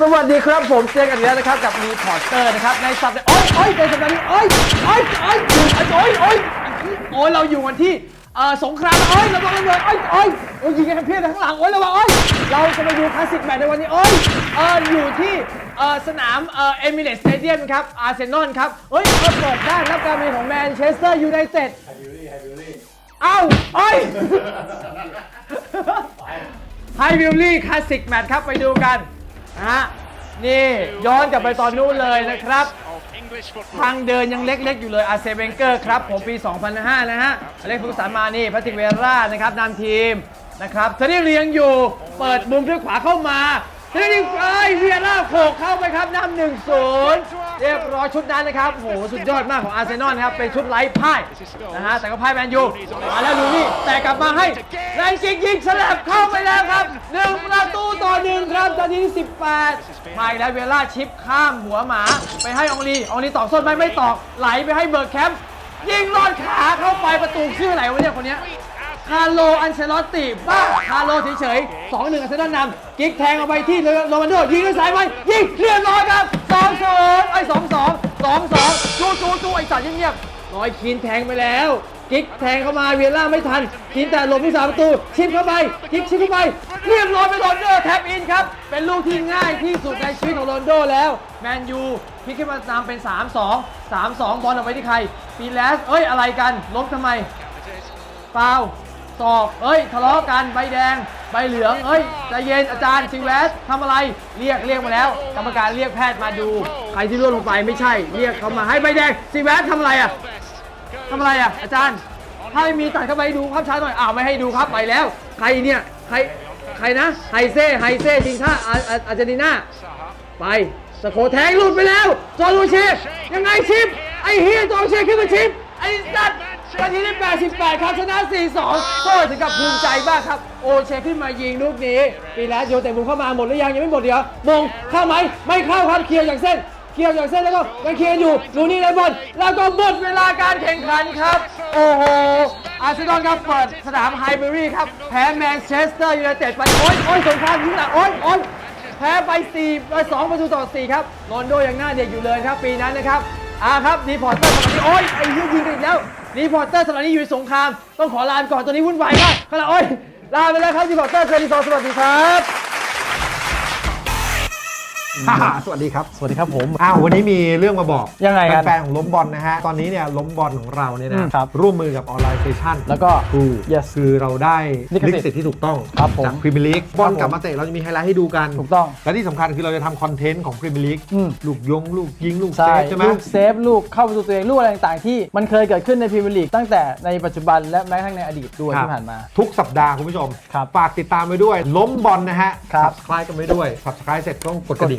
สวัสดีครับผมเจอกันอีกแล้วนะครับกับรีพอร์เตอร์นะครับในสัปดาห์โอ๊ยโอ๊ยในสัปดาห์นี้โอ๊ยโอ๊ยโอ๊ยโอ๊ยโอ๊ยโอ๊ยเราอยู่กันที่เอ่อสงครามโอ๊ยระวังระเบิดโอ๊ยโอ๊ยโอ๊ยยิงกันเพี้ยนข้งหลังโอ๊ยระวังโอ๊ยเราจะมาดูคลาสสิกแมตช์ในวันนี้โอ๊ยเอ่ออยู่ที่เอ่อสนามเอ่อเอมิเรตสเตเดียมครับอาร์เซนอลครับเฮ้ยเขาเปิดบ้านรับการเยือนของแมนเชสเตอร์ยูไนเต็ดเอ้าโอ๊ย ไฮวิลลี่คลาสสิกแมตช์ครับ ไปดูกัน นะฮะนี่ย้อนกลับไปตอนนู้นเลยนะครับ ทางเดินยังเล็กๆ อยู่เลยอาร์เซเวนเกอร์ครับ ผมปี 2005 นะฮะอเล็กฟูกสันมานี่พัติเวรานะครับนำทีมนะครับเทนี่เรียงอยู่เปิดมุมด้วยขวาเข้ามาเทนี่ไอ้เวียร่าโขกเข้าไปครับนำหนึ่งศูนย์เรียบร้อยชุดนั้นนะครับโหสุดยอดมากของอาร์เซนอลนะครับเป็นชุดไร้พ่ายนะฮะแต่ก็พ่ายแมนยูมาแล้วลูนี่แต่กลับมาให้แรงจิกยิงสลับเข้าไปแล้วครับหนึ่งประตู ต่อหนึ่งครับตอนนี้18มาอีกแล้วเวล่าชิปข้ามหัวหมา ไปให้องลีองลีตอกส้นไหมไม่ตอกไหลไปให้เบิร์กแคมป์ยิงลอดขาเข้าไปประตูชื่ออะไรวะเนี่ยคนเนี้ยคาร์โลอันเชลอตติบ้าคาร์โลเฉยๆ2-1อาร์เซนอลนำกิ๊กแทงเอาไปที่โรมันโดยิงด้วยสายไปยิงเรียบร้อยครับ2-0ไอ้2-2 2-2จูจูจูไอ้สัตว์เงียบ น้อยคีนแทงไปแล้ว กิ๊กแทงเข้ามาเวียร่าไม่ทันคีนแต่หลบที่สามประตู ชิปเข้าไป กิ๊กชิปเข้าไป เรียบร้อยไปโรนโดแท็บอินครับ เป็นลูกที่ง่ายที่สุดในชีวิตของโรนโดแล้ว แมนยูพลิกขึ้นมานำเป็น 3-2 3-2 บอลออกไปที่ใครปีแลสเอ้ยอะไรกันล้มทำไมฟาวศอก เอ้ย ทะเลาะกันใบแดง ใบเหลืองเอ้ยใจเย็นอาจารย์ซิลเวสทำอะไร เรียกเรียกมาแล้ว กรรมการเรียกแพทย์มาดู ใครที่ร่วงลงไปไม่ใช่ เรียกเขามาให้ใบแดงซิลเวสทำอะไรอะทำอะไรอะ อาจารย์ ถ้าไม่มีตัดเข้าไปดูภาพช้าหน่อย อ้าวไม่ให้ดูครับไปแล้ว ใครเนี่ย ใคร ใครนะ ไฮเซ่ไฮเซ่จริงท่าอาอาอาร์เจนตินา ไปสโคแทงหลุดไปแล้ว จอร์ลูเชฟยังไงชิป ไอ้เฮียจอร์ลูเชฟขึ้นมาชิป ไอ้สัตว์ นาทีที่ 88 ครับชนะ 4-2โซ่ถึงกับภูมิใจมากครับ โอเชขึ้นมายิงลูกนี้ปีแล้วโยนแต่มุมเข้ามาหมดหรือยังยังไม่หมดเดี๋ยวมงเข้าไหมไม่เข้าครับเคลียร์อย่างเส้นเคลียร์อย่างเส้นแล้วก็ยังเคลียร์อยู่ลูนี่ได้บอลแล้วก็หมดเวลาการแข่งขันครับ โอ้โหอาร์เซนอลครับเปิดสนามไฮเบอรี่ครับแพ้แมนเชสเตอร์ยูไนเต็ดไปโอ๊ยโอ๊ยสงครามยิงหนักโอ๊ยโอ๊ยแพ้ไป4ไป2ประตูต่อ4ครับโรนโดยังหน้าเด็กอยู่เลยครับปีนั้นนะครับ อ่าครับรีพอร์เตอร์สำหรับนี้โอ้ยไอ้ยี่ยิงกันอีกแล้วรีพอร์เตอร์สำหรับนี้อยู่ในสงคราม ต้องขอลาไปก่อนตอนนี้วุ่นวายมากขณะโอ้ยลาไปแล้วครับรีพอร์เตอร์เคยดีซอสวัสดีครับ สวัสดีครับ สวัสดีครับผม อ้าววันนี้มีเรื่องมาบอกยังไงกันแฟนๆของล้มบอลนะฮะ ตอนนี้เนี่ยล้มบอลของเราเนี่ยอืนะมครับ ร่วมมือกับออนไลน์เซชันแล้วก็ถูก yes คือเราได้ลิขสิทธิ์ลิขสิทธิ์ที่ถูกต้องครับผมจากพรีเมียร์ลีกบอลผมกลับมาเตะเราจะมีไฮไลท์ให้ดูกัน ถูกต้อง และที่สำคัญคือเราจะทำคอนเทนต์ของพรีเมียร์ลีกอืมลูกยง ลูกยิง ลูกเซใช่ฟใช่ไหม ลูกเซฟลูกเข้าประตูตัวเองลูกอะไรต่างๆที่มันเคยเกิดขึ้นในพรีเมียร์ลีกตั้งแต่ในปัจจุบันและแม้กระทั่งในอดีตด้วยครับ ที่ผ่านมา ทุกสัปดาห์คุณผู้ชม ครับฝากติดตามไปด้วย ล้มบอลนะฮะ ครับ subscribe กันไปด้วย subscribe เสร็จต้องกดกกดระดิ่ง